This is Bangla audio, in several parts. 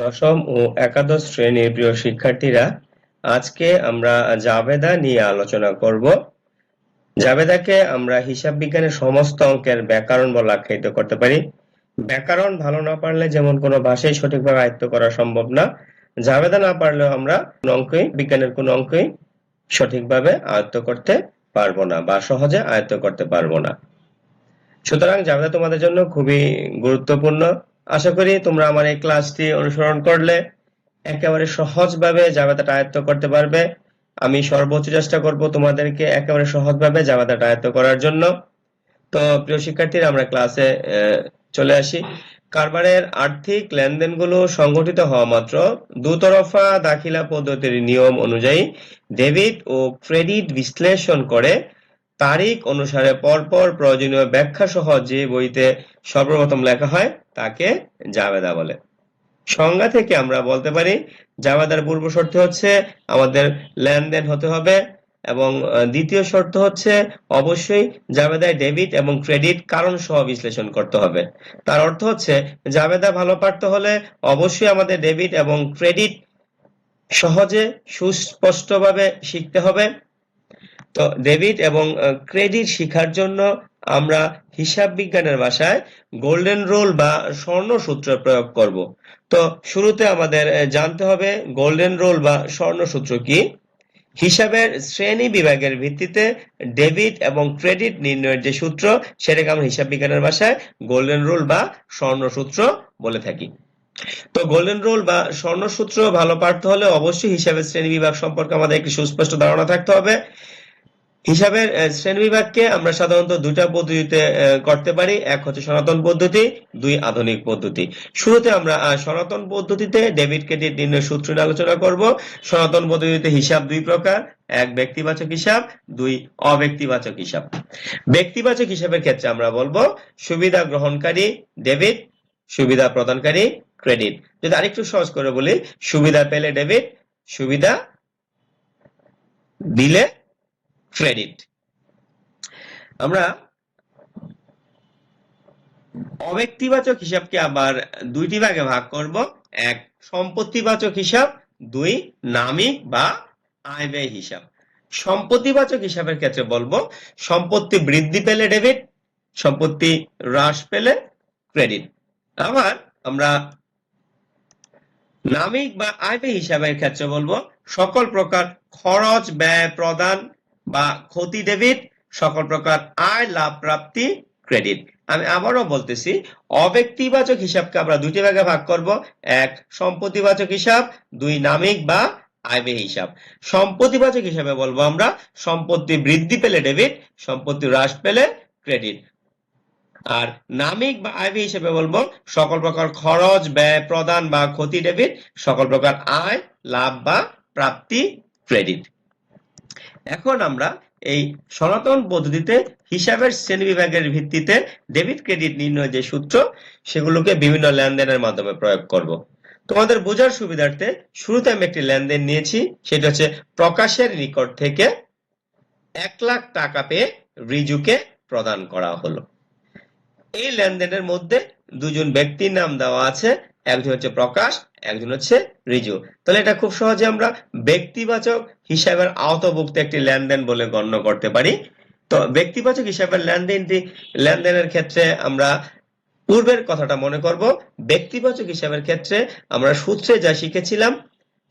দশম ও একাদশ শ্রেণির প্রিয় শিক্ষার্থীরা, আজকে আমরা জাবেদা নিয়ে আলোচনা করব। জাবেদাকে আমরা হিসাব বিজ্ঞানের সমস্ত অঙ্কের ব্যাকরণ বলে আখ্যায়িত করতে পারি। ব্যাকরণ ভালো না পারলে যেমন কোনো ভাষাই সঠিকভাবে আয়ত্ত করা সম্ভব না। জাবেদা না পারলেও আমরা অঙ্কই, বিজ্ঞানের কোনো অঙ্কই সঠিকভাবে আয়ত্ত করতে পারব না বা সহজে আয়ত্ত করতে পারব না। সুতরাং জাবেদা তোমাদের জন্য খুবই গুরুত্বপূর্ণ। আশা করি তোমরা আমার এই ক্লাসটি অনুসরণ করলে একেবারে সহজভাবে জাবেদাটা আয়ত্ত করতে পারবে। আমি সর্বোচ্চ চেষ্টা করব তোমাদেরকে একেবারে সহজভাবে জাবেদাটা আয়ত্ত করার জন্য। তো প্রিয় শিক্ষার্থীরা, আমরা ক্লাসে চলে আসি। কারবারের আর্থিক লেনদেনগুলো সংগঠিত হওয়া মাত্র দুতরফা দাখিলা পদ্ধতির নিয়ম অনুযায়ী ডেবিট ও ক্রেডিট বিশ্লেষণ করে তারিখ অনুসারে পরপর প্রয়োজনীয় ব্যাখ্যা সহ যে বইতে সর্বপ্রথম লেখা হয় তাকে জাবেদা বলে। সংজ্ঞা থেকে আমরা বলতে পারি, জাবেদার পূর্ব শর্ত হচ্ছে আমাদের লেনদেন হতে হবে এবং দ্বিতীয় শর্ত হচ্ছে অবশ্যই জাবেদায় ডেবিট এবং ক্রেডিট কারণ সহ বিশ্লেষণ করতে হবে। তার অর্থ হচ্ছে জাবেদা ভালো পারতে হলে অবশ্যই আমাদের ডেবিট এবং ক্রেডিট সহজে সুস্পষ্টভাবে শিখতে হবে। তো, ডেবিট এবং ক্রেডিট শিখার জন্য আমরা হিসাব বিজ্ঞানের ভাষায় গোল্ডেন রুল বা স্বর্ণ সূত্র প্রয়োগ করব। তো শুরুতে আমাদের জানতে হবে গোল্ডেন রুল বা স্বর্ণ সূত্র কি? হিসাবের শ্রেণি বিভাগের ভিত্তিতে ডেবিট এবং ক্রেডিট নির্ণয়ের যে সূত্র, সেটাকে আমরা হিসাব বিজ্ঞানের ভাষায় গোল্ডেন রুল বা স্বর্ণ সূত্র বলে থাকি। তো গোল্ডেন রুল বা স্বর্ণ সূত্র ভালো পারতে হলে অবশ্যই হিসাবের শ্রেণি বিভাগ সম্পর্কে আমাদের একটি সুস্পষ্ট ধারণা থাকতে হবে। হিসাবের শ্রেণীবিভাগকে আমরা সাধারণত দুটা পদ্ধতিতে করতে পারি। এক হচ্ছে সনাতন পদ্ধতি, দুই আধুনিক পদ্ধতি। শুরুতে আমরা সনাতন পদ্ধতিতে ডেবিট ক্রেডিট নির্ণয় সূত্র নিয়ে আলোচনা করব। সনাতন পদ্ধতিতে হিসাব দুই প্রকার, এক ব্যক্তিবাচক হিসাব, দুই অব্যক্তিবাচক হিসাব। ব্যক্তিবাচক হিসাবের ক্ষেত্রে আমরা বলব, সুবিধা গ্রহণকারী ডেবিট সুবিধা প্রদানকারী ক্রেডিট। যদি আরেকটু সহজ করে বলি, সুবিধা পেলে ডেবিট সুবিধা দিলে ক্রেডিট আমরা অব্যক্তিবাচক হিসাবকে আবার দুইটি ভাগে ভাগ করব। এক সম্পত্তিবাচক হিসাব, দুই নামিক বা আয় ব্যয় হিসাব। সম্পত্তিবাচক হিসাবের ক্ষেত্রে বলব, সম্পত্তি বৃদ্ধি পেলে ডেবিট, সম্পত্তি হ্রাস পেলে ক্রেডিট। আবার আমরা নামিক বা আয় ব্যয় হিসাবের ক্ষেত্রে বলব, সকল প্রকার খরচ, ব্যয় প্রদান বা ক্ষতি ডেবিট সকল প্রকার আয়, লাভ, প্রাপ্তি ক্রেডিট আমি আবারও বলতেছি, অব্যক্তিবাচক হিসাবকে আমরা দুটি ভাগে ভাগ করব। এক, সম্পত্তিবাচক হিসাব, দুই, নামিক বা আয় হিসাব। সম্পত্তিবাচক হিসাবে বলব আমরা, সম্পত্তি বৃদ্ধি পেলে ডেবিট সম্পত্তি হ্রাস পেলে ক্রেডিট আর নামিক বা আয় হিসেবে বলব, সকল প্রকার খরচ, ব্যয়, প্রদান বা ক্ষতি ডেবিট সকল প্রকার আয়, লাভ বা প্রাপ্তি ক্রেডিট এখন আমরা এই সনাতন পদ্ধতিতে হিসাবের শ্রেণি বিভাগের ভিত্তিতে ডেবিট ক্রেডিট নির্ণয় যে সূত্র, সেগুলোকে বিভিন্ন লেনদেনের মাধ্যমে প্রয়োগ করব। তোমাদের বোঝার সুবিধার্থে শুরুতে আমি একটি লেনদেন নিয়েছি, সেটা হচ্ছে প্রকাশের নিকট থেকে এক লাখ টাকা পেয়ে রিজুকে প্রদান করা হলো। এই লেনদেনের মধ্যে দুজন ব্যক্তির নাম দেওয়া আছে একজন হচ্ছে প্রকাশ, একজন হচ্ছে রিজু। তাহলে এটা খুব সহজে আমরা ব্যক্তিবাচক হিসাবের আওতাভুক্ত একটি লেনদেন বলে গণ্য করতে পারি। তো ব্যক্তিবাচক হিসাবের লেনদেনটি লেনদেনের ক্ষেত্রে আমরা পূর্বের কথাটা মনে করব। ব্যক্তিবাচক হিসাবের ক্ষেত্রে আমরা সূত্রে যা শিখেছিলাম,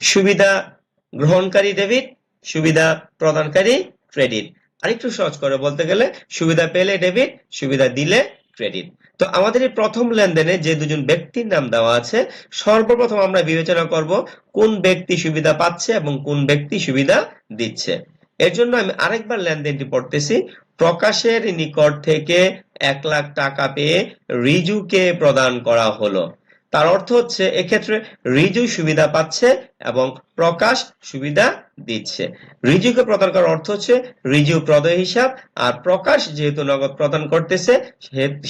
সুবিধা গ্রহণকারী ডেবিট, সুবিধা প্রদানকারী ক্রেডিট। আরেকটু সহজ করে বলতে গেলে, সুবিধা পেলে ডেবিট, সুবিধা দিলে ক্রেডিট। তো আমাদের এই প্রথম লেনদেনে যে দুজন ব্যক্তির নাম দেওয়া আছে, সর্বপ্রথম আমরা বিবেচনা করব কোন ব্যক্তি সুবিধা পাচ্ছে এবং কোন ব্যক্তি সুবিধা দিচ্ছে। এর জন্য আমি আরেকবার লেনদেনটি পড়তেছি। প্রকাশের নিকট থেকে এক লাখ টাকা পেয়ে রিজুকে প্রদান করা হলো। তার অর্থ হচ্ছে এক্ষেত্রে রিজু সুবিধা পাচ্ছে এবং প্রকাশ সুবিধা দিচ্ছে। রিজুকে প্রদান করার অর্থ হচ্ছে রিজু প্রদয় হিসাব আর প্রকাশ যেহেতু নগদ প্রদান করতেছে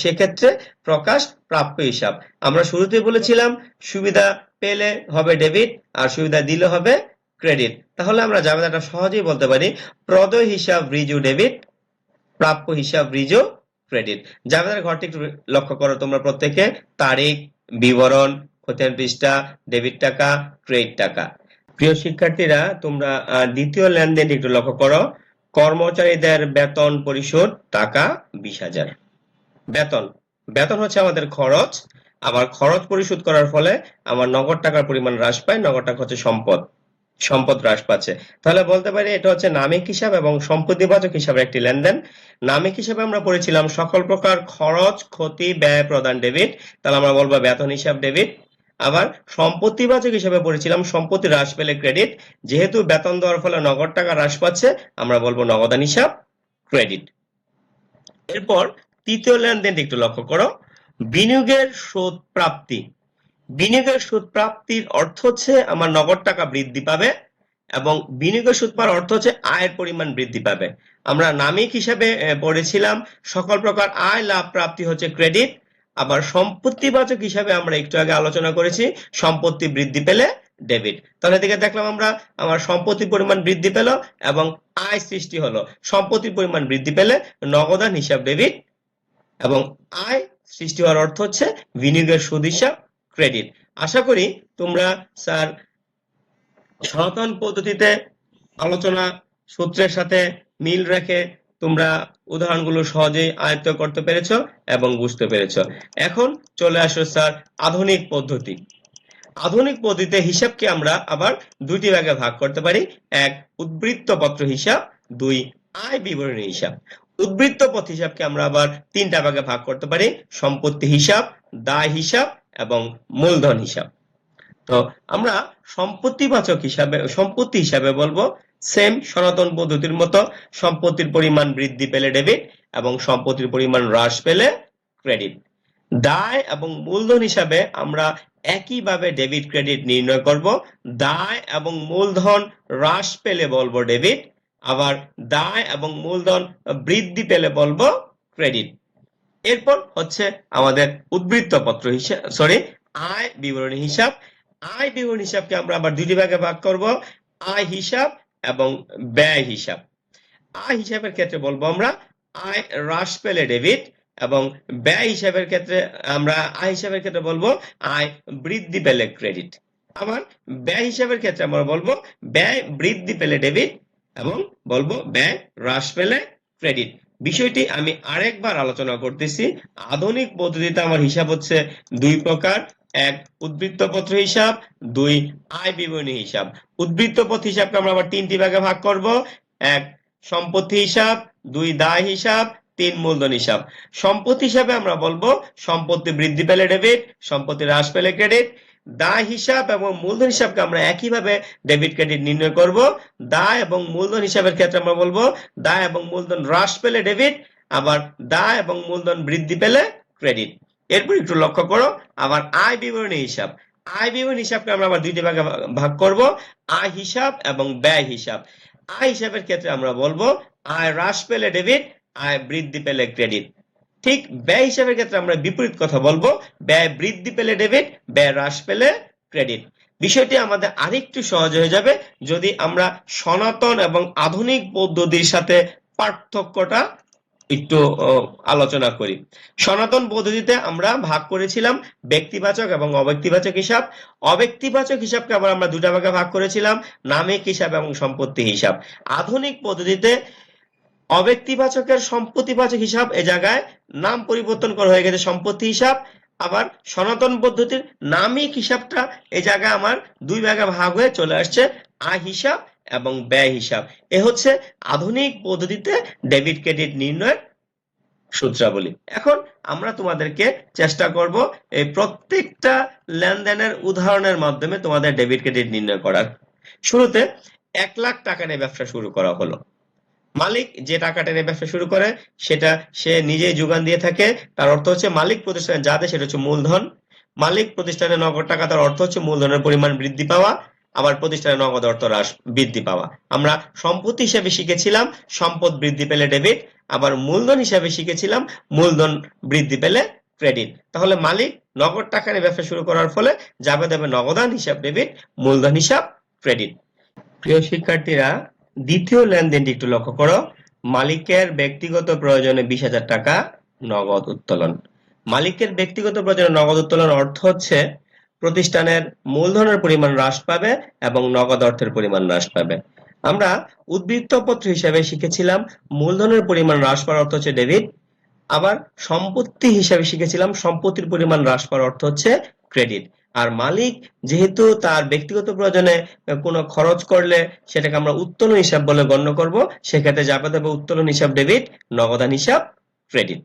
সেক্ষেত্রে প্রকাশ প্রাপ্য হিসাব। আমরা শুরুতে বলেছিলাম সুবিধা পেলে হবে ডেবিট আর সুবিধা দিলে হবে ক্রেডিট। তাহলে আমরা জামেদাটা সহজেই বলতে পারি প্রদয় হিসাব রিজু ডেবিট, প্রাপ্য হিসাব রিজু ক্রেডিট। জামেদার ঘরটি একটু লক্ষ্য করো তোমরা প্রত্যেকে, তারিখ বিবরণ, খতিয়ান পৃষ্ঠা ডেবিট টাকা ক্রেডিট টাকা। প্রিয় শিক্ষার্থীরা, তোমরা দ্বিতীয় লেনদেন একটু লক্ষ্য করো। কর্মচারীদের বেতন পরিশোধ, টাকা বিশ হাজার। বেতন। বেতন হচ্ছে আমাদের খরচ। আবার খরচ পরিশোধ করার ফলে আমার নগদ টাকার পরিমাণ হ্রাস পায়, নগদ টাকা হচ্ছে সম্পদ। সম্পদ হ্রাস পাচ্ছে। তাহলে বলতে পারি এটা হচ্ছে নামিক হিসাব এবং সম্পত্তিবাচক হিসাবে একটি লেনদেন। নামিক হিসাবে আমরা পড়েছিলাম সকল প্রকার খরচ, ক্ষতি, ব্যয় প্রদান ডেবিট। তাহলে আমরা বলব বেতন হিসাব ডেবিট। আবার সম্পত্তিবাচক হিসাবে পড়েছিলাম সম্পত্তি হ্রাস পেলে ক্রেডিট। যেহেতু বেতন দেওয়ার ফলে নগদ টাকা হ্রাস পাচ্ছে, আমরা বলব নগদান হিসাব ক্রেডিট। এরপর তৃতীয় লেনদেনটি একটু লক্ষ্য করো। বিনিয়োগের সুদ প্রাপ্তি বিনিয়োগের সুদ প্রাপ্তির অর্থ হচ্ছে আমার নগদ টাকা বৃদ্ধি পাবে এবং বিনিয়োগের সুদ পাওয়ার অর্থ হচ্ছে আয়ের পরিমাণ বৃদ্ধি পাবে। আমরা নামিক হিসাবে পড়েছিলাম, সকল প্রকার আয় লাভ প্রাপ্তি হচ্ছে ক্রেডিট। আবার সম্পত্তিবাচক হিসাবে আমরা একটু আগে আলোচনা করেছি, সম্পত্তি বৃদ্ধি পেলে ডেবিট। তাহলে এদিকে দেখলাম আমরা, আমার সম্পত্তির পরিমাণ বৃদ্ধি পেল এবং আয় সৃষ্টি হলো। সম্পত্তির পরিমাণ বৃদ্ধি পেলে নগদান হিসাব ডেবিট এবং আয় সৃষ্টি হওয়ার অর্থ হচ্ছে বিনিয়োগের সুদ হিসাব ক্রেডিট আশা করি তোমরা স্যার সনাতন পদ্ধতিতে আলোচনা সূত্রের সাথে মিল রেখে তোমরা উদাহরণগুলো সহজেই আয়ত্ত করতে পেরেছ এবং বুঝতে পেরেছ। এখন চলে আসো স্যার আধুনিক পদ্ধতি। আধুনিক পদ্ধতিতে হিসাবকে আমরা আবার দুইটি ভাগে ভাগ করতে পারি। এক, উদ্বৃত্ত পত্র হিসাব, দুই, আয় বিবরণী হিসাব। উদ্বৃত্ত পথ হিসাবকে আমরা আবার তিনটা ভাগে ভাগ করতে পারি। সম্পত্তি হিসাব, দায় হিসাব এবং মূলধন হিসাব। তো আমরা সম্পত্তিবাচক হিসাবে, সম্পত্তি হিসাবে বলব সেম সনাতন পদ্ধতির মতো সম্পত্তির পরিমাণ বৃদ্ধি পেলে ডেবিট এবং সম্পত্তির পরিমাণ হ্রাস পেলে ক্রেডিট দায় এবং মূলধন হিসাবে আমরা একইভাবে ডেবিট ক্রেডিট নির্ণয় করব। দায় এবং মূলধন হ্রাস পেলে বলব ডেবিট আবার দায় এবং মূলধন বৃদ্ধি পেলে বলব ক্রেডিট এরপর হচ্ছে আমাদের উদ্বৃত্ত পত্র হিসাব সরি আয় বিবরণী হিসাব। আয় বিবরণী হিসাবকে আমরা আবার দুটি ভাগে ভাগ করব। আয় হিসাব এবং ব্যয় হিসাব। আয় হিসাবের ক্ষেত্রে বলব আমরা আয় হ্রাস পেলে ডেবিট এবং ব্যয় হিসাবের ক্ষেত্রে আমরা আয় হিসাবের ক্ষেত্রে বলব আয় বৃদ্ধি পেলে ক্রেডিট। আবার ব্যয় হিসাবের ক্ষেত্রে আমরা বলব ব্যয় বৃদ্ধি পেলে ডেবিট এবং বলব ব্যয় হ্রাস পেলে ক্রেডিট। বিষয়টি আমি আরেকবার আলোচনা করতেছি। আধুনিক পদ্ধতিতে আমার হিসাব হচ্ছে দুই প্রকার। এক উদ্বৃত্ত পত্র হিসাব, দুই আয় বিবরণী হিসাব। উদ্বৃত্ত পথ হিসাবকে আমরা আবার তিনটি ভাগে ভাগ করব। এক, সম্পত্তি হিসাব, দুই, দায় হিসাব, তিন, মূলধন হিসাব। সম্পত্তি হিসাবে আমরা বলব সম্পত্তি বৃদ্ধি পেলে ডেবিট সম্পত্তি হ্রাস পেলে ক্রেডিট দায় হিসাব এবং মূলধন হিসাবকে আমরা একইভাবে ডেবিট ক্রেডিট নির্ণয় করব। দায় এবং মূলধন হিসাবের ক্ষেত্রে আমরা বলব দায় এবং মূলধন হ্রাস পেলে ডেবিট আবার দায় এবং মূলধন বৃদ্ধি পেলে ক্রেডিট এরপর একটু লক্ষ্য করো, আবার আয় বিবরণী হিসাব। আয় বিবরণী হিসাবকে আমরা আবার দুইটি ভাগে ভাগ করব, আয় হিসাব এবং ব্যয় হিসাব। আয় হিসাবের ক্ষেত্রে আমরা বলব, আয় হ্রাস পেলে ডেবিট আয় বৃদ্ধি পেলে ক্রেডিট ঠিক ব্যয় হিসাবের ক্ষেত্রে আমরা বিপরীত কথা বলব। ব্যয় বৃদ্ধি পেলে ডেবিট ব্যয় হ্রাস পেলে ক্রেডিট বিষয়টি আমাদের আরেকটু সহজ হয়ে যাবে যদি আমরা সনাতন এবং আধুনিক পদ্ধতির সাথে পার্থক্যটা একটু আলোচনা করি। সনাতন পদ্ধতিতে আমরা ভাগ করেছিলাম ব্যক্তিবাচক এবং অব্যক্তিবাচক হিসাব। অব্যক্তিবাচক হিসাবকে আবার আমরা দুটা ভাগে ভাগ করেছিলাম নামিক হিসাব এবং সম্পত্তি হিসাব। আধুনিক পদ্ধতিতে অব্যক্তিবাচকের সম্পত্তিবাচক হিসাব এ জায়গায় নাম পরিবর্তন করা হয়ে গেছে সম্পত্তি হিসাব। আবার সনাতন পদ্ধতির নামিক হিসাবটা এই জায়গায় আমার দুই ভাগে ভাগ হয়ে চলে আসছে আয় হিসাব এবং ব্যয় হিসাব। এ হচ্ছে আধুনিক পদ্ধতিতে ডেবিট ক্রেডিট নির্ণয়ের সূত্রাবলী। এখন আমরা তোমাদেরকে চেষ্টা করব এই প্রত্যেকটা লেনদেনের উদাহরণের মাধ্যমে তোমাদের ডেবিট ক্রেডিট নির্ণয় করার। শুরুতে এক লাখ টাকা নিয়ে ব্যবসা শুরু করা হলো। মালিক যে টাকাটা নিয়ে ব্যবসা শুরু করে, সেটা সে নিজেই যোগান দিয়ে থাকে। তার অর্থ হচ্ছে মালিক প্রতিষ্ঠানে যা দেয় সেটা হচ্ছে মূলধন। মালিক প্রতিষ্ঠানে নগদ টাকা তার অর্থ হচ্ছে মূলধনের পরিমাণ বৃদ্ধি পাওয়া, আবার প্রতিষ্ঠানে নগদ অর্থ হ্রাস বৃদ্ধি পাওয়া। আমরা সম্পত্তি হিসেবে শিখেছিলাম, সম্পদ বৃদ্ধি পেলে ডেবিট, আবার মূলধন হিসাবে শিখেছিলাম, মূলধন বৃদ্ধি পেলে ক্রেডিট। তাহলে মালিক নগদ টাকা নিয়ে ব্যবসা শুরু করার ফলে যাবে দেবে নগদান হিসাব ডেবিট, মূলধন হিসাব ক্রেডিট। প্রিয় শিক্ষার্থীরা দ্বিতীয় লেনদেনটি একটু লক্ষ্য করো। মালিকের ব্যক্তিগত প্রয়োজনে বিশ হাজার টাকা নগদ উত্তোলন। মালিকের ব্যক্তিগত প্রয়োজনে নগদ উত্তোলন অর্থ হচ্ছে প্রতিষ্ঠানের মূলধনের পরিমাণ হ্রাস পাবে এবং নগদ অর্থের পরিমাণ হ্রাস পাবে। আমরা উদ্বৃত্ত পত্র হিসেবে শিখেছিলাম মূলধনের পরিমাণ হ্রাস পাওয়ার অর্থ হচ্ছে ডেবিট। আবার সম্পত্তি হিসাবে শিখেছিলাম সম্পত্তির পরিমাণ হ্রাস পাওয়ার অর্থ হচ্ছে ক্রেডিট। আর মালিক যেহেতু তার ব্যক্তিগত প্রয়োজনে কোনো খরচ করলে সেটাকে আমরা উত্তোলন হিসাব বলে গণ্য করব, সেক্ষেত্রে জাকাত হবে উত্তোলন হিসাব ডেবিট নগদান হিসাব ক্রেডিট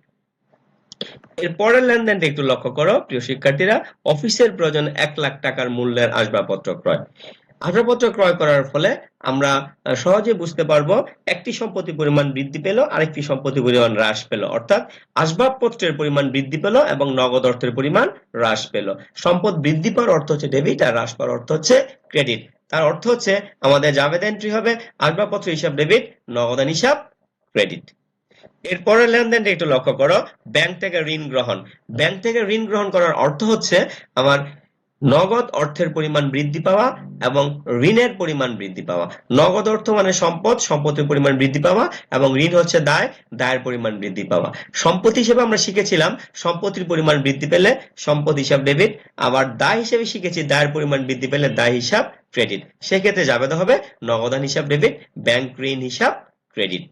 এর পরের লেনদেনটা একটু লক্ষ্য করো, প্রিয় শিক্ষার্থীরা, অফিসের প্রয়োজন এক লাখ টাকার মূল্যের আসবাবপত্র ক্রয়। আসবাবপত্র ক্রয় করার ফলে আমরা সহজে বুঝতে পারব একটি সম্পত্তি পরিমাণ বৃদ্ধি পেল, আরেকটি সম্পত্তি পরিমাণ হ্রাস পেল। অর্থাৎ আসবাবপত্রের পরিমাণ বৃদ্ধি পেল এবং নগদ অর্থের পরিমাণ হ্রাস পেল। সম্পদ বৃদ্ধি পাওয়ার অর্থ হচ্ছে ডেবিট আর হ্রাস পাওয়ার অর্থ হচ্ছে ক্রেডিট তার অর্থ হচ্ছে আমাদের জাভেদ এন্ট্রি হবে, আসবাবপত্র হিসাব ডেবিট নগদান হিসাব ক্রেডিট এরপরের লেনদেনটা একটু লক্ষ্য করো ব্যাংক থেকে ঋণ গ্রহণ। ব্যাংক থেকে ঋণ গ্রহণ করার অর্থ হচ্ছে আমার নগদ অর্থের পরিমাণ বৃদ্ধি পাওয়া এবং ঋণের পরিমাণ বৃদ্ধি পাওয়া। নগদ অর্থ মানে সম্পদ, সম্পত্তির পরিমাণ বৃদ্ধি পাওয়া এবং ঋণ হচ্ছে দায়, দায়ের পরিমাণ বৃদ্ধি পাওয়া। সম্পত্তি হিসেবে আমরা শিখেছিলাম, সম্পত্তির পরিমাণ বৃদ্ধি পেলে সম্পদ হিসাব ডেবিট আবার দায় হিসেবে শিখেছি দায়ের পরিমাণ বৃদ্ধি পেলে দায় হিসাব ক্রেডিট সেক্ষেত্রে যাবে হবে নগদান হিসাব ডেবিট ব্যাংক ঋণ হিসাব ক্রেডিট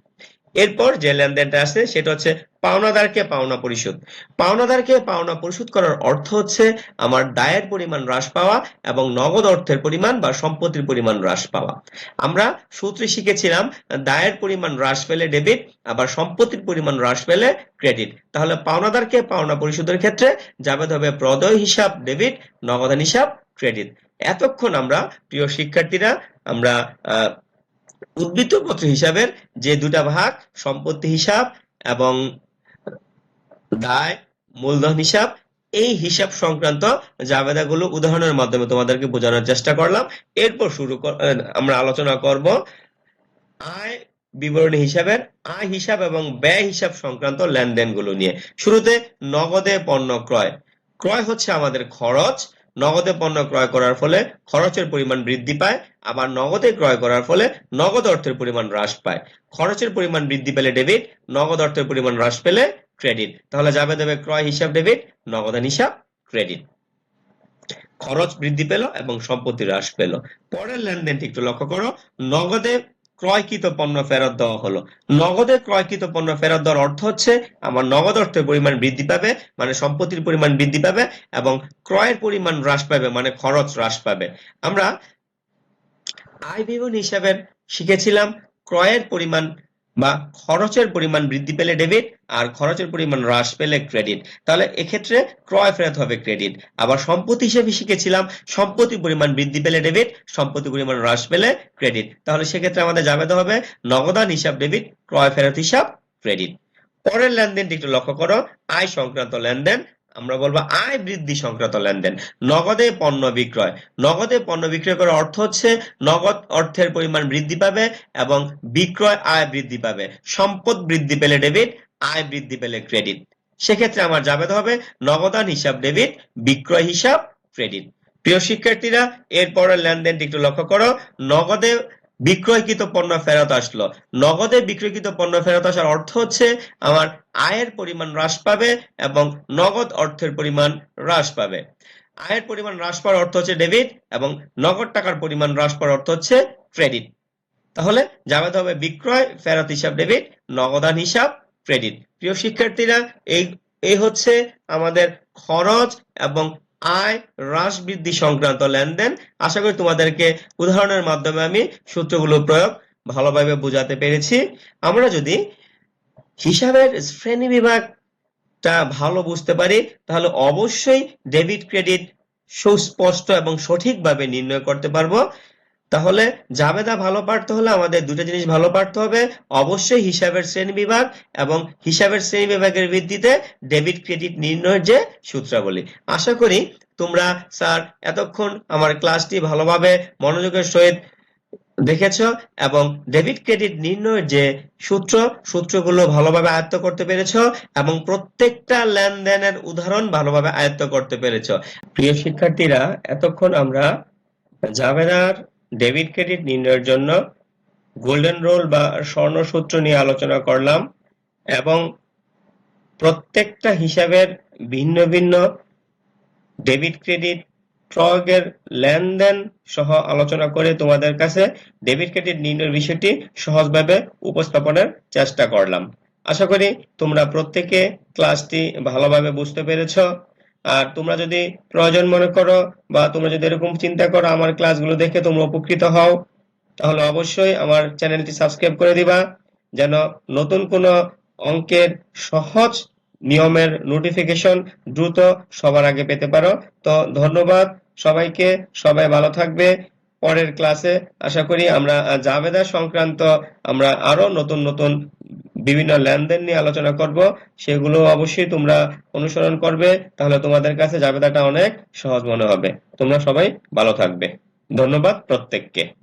এরপর যে লেনদেনটা আছে, সেটা হচ্ছে পাওনাদারকে পাওনা পরিশোধ। পাওনাদারকে পাওনা পরিশোধ করার অর্থ হচ্ছে আমার দায়ের পরিমাণ হ্রাস পাওয়া এবং নগদ অর্থের পরিমাণ বা সম্পত্তির পরিমাণ হ্রাস পাওয়া। আমরা সূত্রে শিখেছিলাম, দায়ের পরিমাণ হ্রাস পেলে ডেবিট, আবার সম্পত্তির পরিমাণ হ্রাস পেলে ক্রেডিট। তাহলে পাওনাদারকে পাওনা পরিশোধের ক্ষেত্রে যাবে হবে প্রদয় হিসাব ডেবিট, নগদান হিসাব ক্রেডিট। এতক্ষণ আমরা প্রিয় শিক্ষার্থীরা, আমরা উদ্বৃত্ত পত্র হিসাবের যে দুটা ভাগ, সম্পত্তি হিসাব এবং দায়, মূলধন হিসাব, এই হিসাব সংক্রান্ত জাবেদাগুলো উদাহরণের মাধ্যমে তোমাদেরকে বোঝানোর চেষ্টা করলাম। এরপর শুরু আমরা আলোচনা করব আয় বিবরণী হিসাবের, আয় হিসাব এবং ব্যয় হিসাব সংক্রান্ত লেনদেনগুলো নিয়ে। শুরুতে নগদে পণ্য ক্রয়। ক্রয় হচ্ছে আমাদের খরচ নগদে পণ্য ক্রয় করার ফলে খরচের পরিমাণ বৃদ্ধি পায়, আবার নগদে ক্রয় করার ফলে নগদ অর্থের পরিমাণ হ্রাস পায়। খরচের পরিমাণ বৃদ্ধি পেলে ডেবিট, নগদ অর্থের পরিমাণ হ্রাস পেলে ক্রেডিট। তাহলে যাবে দেবে ক্রয় হিসাব ডেবিট, নগদান হিসাব ক্রেডিট। খরচ বৃদ্ধি পেল এবং সম্পত্তি হ্রাস পেল। পরের লেনদেনটি একটু লক্ষ্য করো। নগদে ক্রয়কৃত পণ্য ফেরত দেওয়া হলো। নগদে ক্রয়কৃত পণ্য ফেরত দেওয়ার অর্থ হচ্ছে, আমার নগদ অর্থের পরিমাণ বৃদ্ধি পাবে মানে সম্পত্তির পরিমাণ বৃদ্ধি পাবে এবং ক্রয়ের পরিমাণ হ্রাস পাবে মানে খরচ হ্রাস পাবে। আমরা আয় বিবরণ হিসাবে শিখেছিলাম, ক্রয়ের পরিমাণ বা খরচের পরিমাণ বৃদ্ধি পেলে ডেবিট আর খরচের পরিমাণ হ্রাস পেলে ক্রেডিট তাহলে এক্ষেত্রে ক্রয় ফেরত হবে ক্রেডিট আবার সম্পত্তি হিসেবে শিখেছিলাম, সম্পত্তি পরিমাণ বৃদ্ধি পেলে ডেবিট সম্পত্তি পরিমাণ হ্রাস পেলে ক্রেডিট তাহলে সেক্ষেত্রে আমাদের যাবে হবে নগদান হিসাব ডেবিট ক্রয় ফেরত হিসাব ক্রেডিট পরের লেনদেনটি একটু লক্ষ্য করো, আয় সংক্রান্ত লেনদেন আমরা বলব আয় বৃদ্ধি সংক্রান্ত লেনদেন। নগদে পণ্য বিক্রয়। নগদে পণ্য বিক্রয় করার অর্থ হচ্ছে নগদ অর্থের পরিমাণ বৃদ্ধি পাবে এবং বিক্রয় আয় বৃদ্ধি পাবে। সম্পদ বৃদ্ধি পেলে ডেবিট, আয় বৃদ্ধি পেলে ক্রেডিট। সেক্ষেত্রে আমার যাবে হবে নগদান হিসাব ডেবিট, বিক্রয় হিসাব, ক্রেডিট। প্রিয় শিক্ষার্থীরা, এরপরের লেনদেনটি একটু লক্ষ্য করো। নগদে বিক্রয়কৃত পণ্য ফেরত আসলো। নগদে বিক্রয়কৃত পণ্য ফেরত আসার অর্থ হচ্ছে আমার আয়ের পরিমাণ হ্রাস পাবে এবং নগদ অর্থের পরিমাণ হ্রাস পাবে। আয়ের পরিমাণ হ্রাস পাওয়ার অর্থ হচ্ছে ডেবিট এবং নগদ টাকার পরিমাণ হ্রাস পাওয়ার অর্থ হচ্ছে ক্রেডিট। তাহলে যাবে হবে বিক্রয়, ফেরত হিসাব, ডেবিট, নগদান হিসাব, ক্রেডিট। প্রিয় শিক্ষার্থীরা, এই এই হচ্ছে আমাদের খরচ এবং আয় হ্রাস বৃদ্ধি সংক্রান্ত লেনদেন। আশা করি তোমাদেরকে উদাহরণের মাধ্যমে আমি সূত্রগুলো প্রয়োগ ভালোভাবে বোঝাতে পেরেছি। আমরা যদি হিসাবের শ্রেণি বিভাগটা ভালো বুঝতে পারি, তাহলে অবশ্যই ডেবিট ক্রেডিট সুস্পষ্ট এবং সঠিকভাবে নির্ণয় করতে পারব। তাহলে জাবেদা ভালো পারতে হলে আমাদের দুটো জিনিস ভালো পারতে হবে। অবশ্যই হিসাবের শ্রেণি বিভাগ এবং হিসাবের শ্রেণি বিভাগের ভিত্তিতে ডেবিট ক্রেডিট নির্ণয়ের যে সূত্রাবলী। আশা করি তোমরা স্যার এতক্ষণ আমার ক্লাসটি ভালোভাবে মনোযোগের সহিত দেখেছ এবং ডেবিট ক্রেডিট নির্ণয়ের যে সূত্র, সূত্রগুলো ভালোভাবে আয়ত্ত করতে পেরেছ এবং প্রত্যেকটা লেনদেনের উদাহরণ ভালোভাবে আয়ত্ত করতে পেরেছ। প্রিয় শিক্ষার্থীরা, এতক্ষণ আমরা জাবেদার ডেবিট ক্রেডিট নির্ণয়ের জন্য গোল্ডেন রোল বা স্বর্ণসূত্র নিয়ে আলোচনা করলাম এবং প্রত্যেকটা হিসাবের ভিন্ন ভিন্ন ডেবিট ক্রেডিট প্রয়োগের লেনদেন সহ আলোচনা করে তোমাদের কাছে ডেবিট ক্রেডিট নির্ণয়ের বিষয়টি সহজভাবে উপস্থাপনের চেষ্টা করলাম। আশা করি তোমরা প্রত্যেকে ক্লাসটি ভালোভাবে বুঝতে পেরেছ। আর তোমরা যদি প্রয়োজন মনে করো বা তোমরা যদি এরকম চিন্তা করো, আমার ক্লাসগুলো দেখে তোমরা উপকৃত হও, তাহলে অবশ্যই আমার চ্যানেলটি সাবস্ক্রাইব করে দিবা, যেন নতুন কোনো অঙ্কের সহজ নিয়মের নোটিফিকেশন দ্রুত সবার আগে পেতে পারো। তো ধন্যবাদ সবাইকে, সবাই ভালো থাকবে। পরের ক্লাসে আশা করি আমরা জাবেদা সংক্রান্ত আমরা আরও নতুন নতুন বিভিন্ন লেনদেন নিয়ে আলোচনা করব। সেগুলো অবশ্যই তোমরা অনুসরণ করবে। তাহলে তোমাদের কাছে জাবেদাটা অনেক সহজ মনে হবে। তোমরা সবাই ভালো থাকবে। ধন্যবাদ প্রত্যেককে।